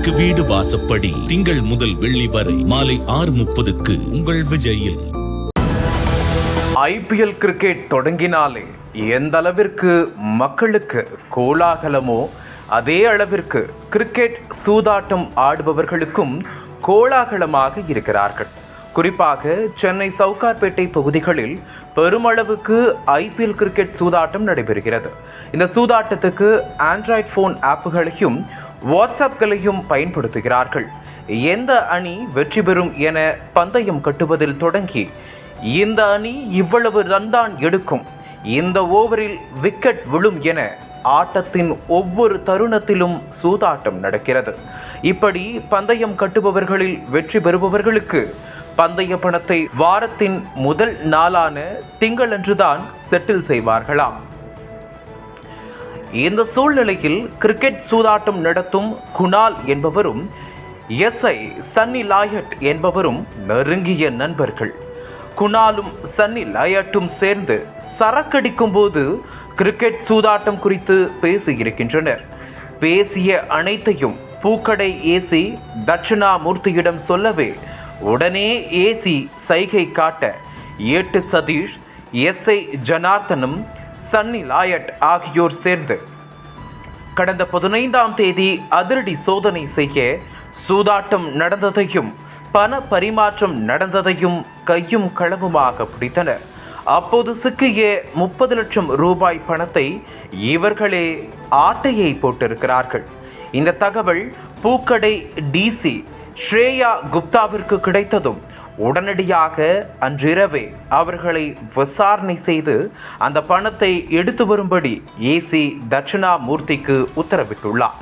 வீட்டுக்கு வீடு வாசப்படி. திங்கள் முதல் வெள்ளி வரை மாலை ஆறு முப்பதுக்கு உங்கள் விஜயில். ஐபிஎல் கிரிக்கெட் தொடங்கினாலே எந்த அளவிற்கு மக்களுக்கு கோலாகலமோ அதே அளவிற்கு கிரிக்கெட் சூதாட்டம் ஆடுபவர்களுக்கும் கோலாகலமாக இருக்கிறார்கள். குறிப்பாக சென்னை சவுகார்பேட்டை பகுதிகளில் பெருமளவுக்கு ஐபிஎல் கிரிக்கெட் சூதாட்டம் நடைபெறுகிறது. இந்த சூதாட்டத்துக்கு ஆண்ட்ராய்ட் ஃபோன் ஆப்புகளையும் வாட்ஸ்அப்களையும் பயன்படுத்துகிறார்கள். எந்த அணி வெற்றி பெறும் என பந்தயம் கட்டுவதில் தொடங்கி இந்த அணி இவ்வளவு ரன் தான் எடுக்கும் இந்த ஓவரில் விக்கெட் விழும் என ஆட்டத்தின் ஒவ்வொரு தருணத்திலும் சூதாட்டம் நடக்கிறது. இப்படி பந்தயம் கட்டுபவர்களில் வெற்றி பெறுபவர்களுக்கு பந்தய பணத்தை வாரத்தின் முதல் நாளான திங்களன்றுதான் செட்டில் செய்வார்களாம். இந்த சூழ்நிலையில் கிரிக்கெட் சூதாட்டம் நடத்தும் குணால் என்பவரும் எஸ்ஐ சன்னி லாயட் என்பவரும் நெருங்கிய நண்பர்கள். குணாலும் சன்னி லாயட்டும் சேர்ந்து சரக்கடிக்கும் போது கிரிக்கெட் சூதாட்டம் குறித்து பேசியிருக்கின்றனர். பேசிய அனைத்தையும் பூக்கடை ஏசி தட்சிணாமூர்த்தியிடம் சொல்லவே உடனே ஏசி சைகை காட்ட ஏட்டு சதீஷ் எஸ்ஐ ஜனார்த்தனும் சன்னி லாயட் ஆகியோர் சேர்ந்து. கடந்த பதினைந்தாம் தேதி அதிரடி சோதனை செய்ய சூதாட்டம் நடந்ததையும் பண பரிமாற்றம் நடந்ததையும் கையும் களவுமாக பிடித்தனர் அப்போது சிக்கிய முப்பது லட்சம் ரூபாய் பணத்தை இவர்களே ஆட்டையை போட்டிருக்கிறார்கள். இந்த தகவல் பூக்கடை டிசி ஸ்ரேயா குப்தாவிற்கு கிடைத்ததும் உடனடியாக அன்றிரவே அவர்களை விசாரணை செய்து அந்த பணத்தை எடுத்து வரும்படி ஏசி தட்சிணாமூர்த்திக்கு உத்தரவிட்டுள்ளார்.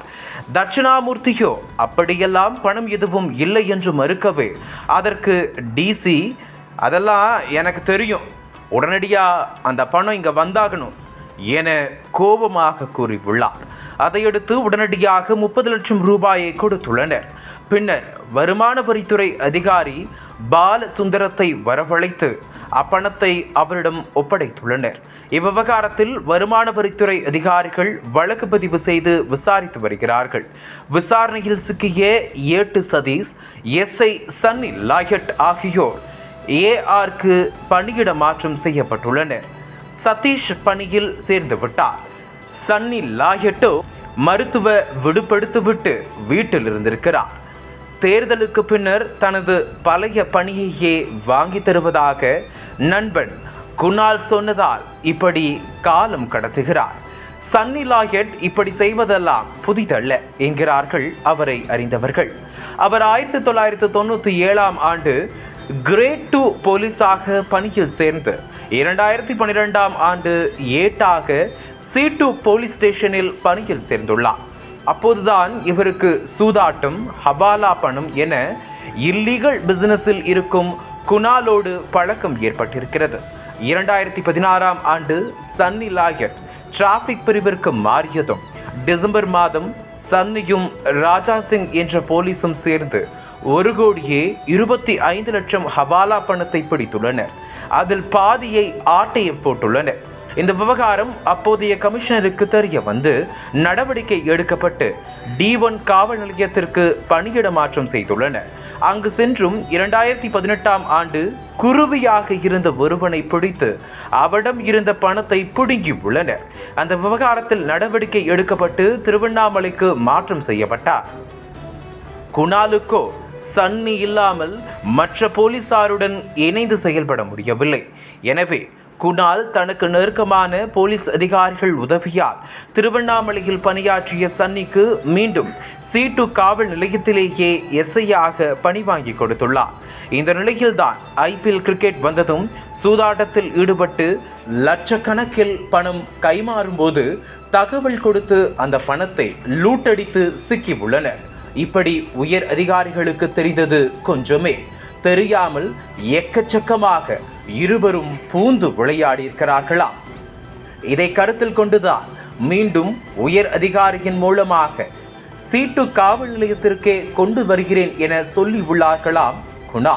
தட்சிணாமூர்த்தியோ அப்படியெல்லாம் பணம் எதுவும் இல்லை என்று மறுக்கவே அதற்கு டிசி அதெல்லாம் எனக்கு தெரியும். உடனடியாக அந்த பணம் இங்கே வந்தாகணும் என கோபமாக கூறியுள்ளார். அதையடுத்து உடனடியாக முப்பது லட்சம் ரூபாயை கொடுத்துள்ளனர். பின்னர் வருமான வரித்துறை அதிகாரி பால சுந்தரத்தை வரவழைத்து அப்பணத்தை அவரிடம் ஒப்படைத்துள்ளனர். இவ்விவகாரத்தில் வருமான வரித்துறை அதிகாரிகள் வழக்கு பதிவு செய்து விசாரித்து வருகிறார்கள். விசாரணையில் சிக்கிய ஏட்டு சதீஷ் எஸ்ஐ சன்னி லாயட் ஆகியோர் ஏஆர்க்கு பணியிட மாற்றம் செய்யப்பட்டுள்ளனர். சதீஷ் பணியில் சேர்ந்து விட்டார். சன்னி லாயட்டோ மருத்துவ விடுபடுத்திவிட்டு வீட்டில் இருந்திருக்கிறார் தேர்தலுக்கு பின்னர் தனது பழைய பணியையே வாங்கி தருவதாக நண்பன் குணால் சொன்னதால் இப்படி காலம் கடத்துகிறார். சன்னி லாயட் இப்படி செய்வதெல்லாம் புதிதல்ல என்கிறார்கள் அவரை அறிந்தவர்கள். அவர் ஆயிரத்தி தொள்ளாயிரத்தி தொண்ணூற்றி ஏழாம் ஆண்டு கிரேட் டூ போலீஸாக பணியில் சேர்ந்து இரண்டாயிரத்தி பன்னிரெண்டாம் ஆண்டு ஏட்டாக சி டூ போலீஸ் ஸ்டேஷனில் பணியில் சேர்ந்துள்ளார். அப்போதுதான் இவருக்கு சூதாட்டம் ஹவாலா பணம் என இல்லீகல் பிசினஸில் இருக்கும் குணாலோடு பழக்கம் ஏற்பட்டிருக்கிறது. இரண்டாயிரத்தி பதினாறாம் ஆண்டு சன்னி லாயர் டிராஃபிக் பிரிவிற்கு மாறியதும் டிசம்பர் மாதம் சன்னியும் ராஜா சிங் என்ற போலீஸும் சேர்ந்து ஒரு கோடியே இருபத்தி ஐந்து லட்சம் ஹவாலா பணத்தை பிடித்துள்ளனர். அதில் பாதியை ஆட்டையை போட்டுள்ளனர். இந்த விவகாரம் அப்போதைய கமிஷனருக்கு தெரிய வந்து நடவடிக்கை எடுக்கப்பட்டு டி ஒன் காவல் நிலையத்திற்கு பணியிட மாற்றம் செய்துள்ளனர் அங்கு சென்றும் இரண்டாயிரத்தி பதினெட்டாம் ஆண்டு குருவியாக இருந்த ஒருவனை பிடித்து அவரிடம் இருந்த பணத்தை பிடுங்கி உள்ளனர் அந்த விவகாரத்தில் நடவடிக்கை எடுக்கப்பட்டு திருவண்ணாமலைக்கு மாற்றம் செய்யப்பட்டார். குணாலுக்கோ சன்னி இல்லாமல் மற்ற போலீசாருடன் இணைந்து செயல்பட முடியவில்லை. எனவே குணால் தனக்கு நெருக்கமான போலீஸ் அதிகாரிகள் உதவியால் திருவண்ணாமலையில் பணியாற்றிய சன்னிக்கு மீண்டும் சீட்டு காவல் நிலையத்திலேயே எஸ்ஐயாக பணி வாங்கி கொடுத்துள்ளார். இந்த நிலையில்தான் ஐபிஎல் கிரிக்கெட் வந்ததும் சூதாட்டத்தில் ஈடுபட்டு லட்சக்கணக்கில் பணம் கைமாறும்போது தகவல் கொடுத்து அந்த பணத்தை லூட்டடித்து சிக்கி உள்ளனர். இப்படி உயர் அதிகாரிகளுக்கு தெரிந்தது கொஞ்சமே. தெரியாமல் எக்கச்சக்கமாக இருவரும் பூந்து விளையாடி இருக்கிறார்களா இதை கருத்தில் கொண்டுதான் மீண்டும் உயர் அதிகாரியின் மூலமாக சீட்டு காவல் நிலையத்திற்கே கொண்டு வருகிறேன் என சொல்லி உள்ளார்களாம் குணா.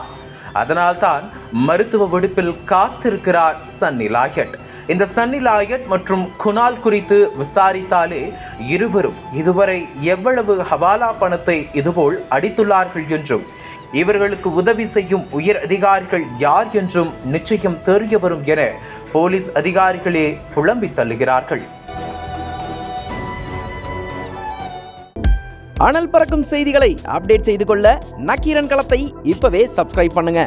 அதனால்தான் மருத்துவ விடுப்பில் காத்திருக்கிறார் சன்னி லாயட். இந்த சன்னி லாயட் மற்றும் குணால் குறித்து விசாரித்தாலே இருவரும் இதுவரை எவ்வளவு ஹவாலா பணத்தை இதுபோல் அடித்துள்ளார்கள் என்றும் இவர்களுக்கு உதவி செய்யும் உயர் அதிகாரிகள் யார் என்றும் நிச்சயம் தெரிய வரும் என போலீஸ் அதிகாரிகளே புலம்பி தள்ளுகிறார்கள். அனல் பறக்கும் செய்திகளை அப்டேட் செய்து கொள்ள நக்கீரன் களத்தை இப்பவே சப்ஸ்கிரைப் பண்ணுங்க.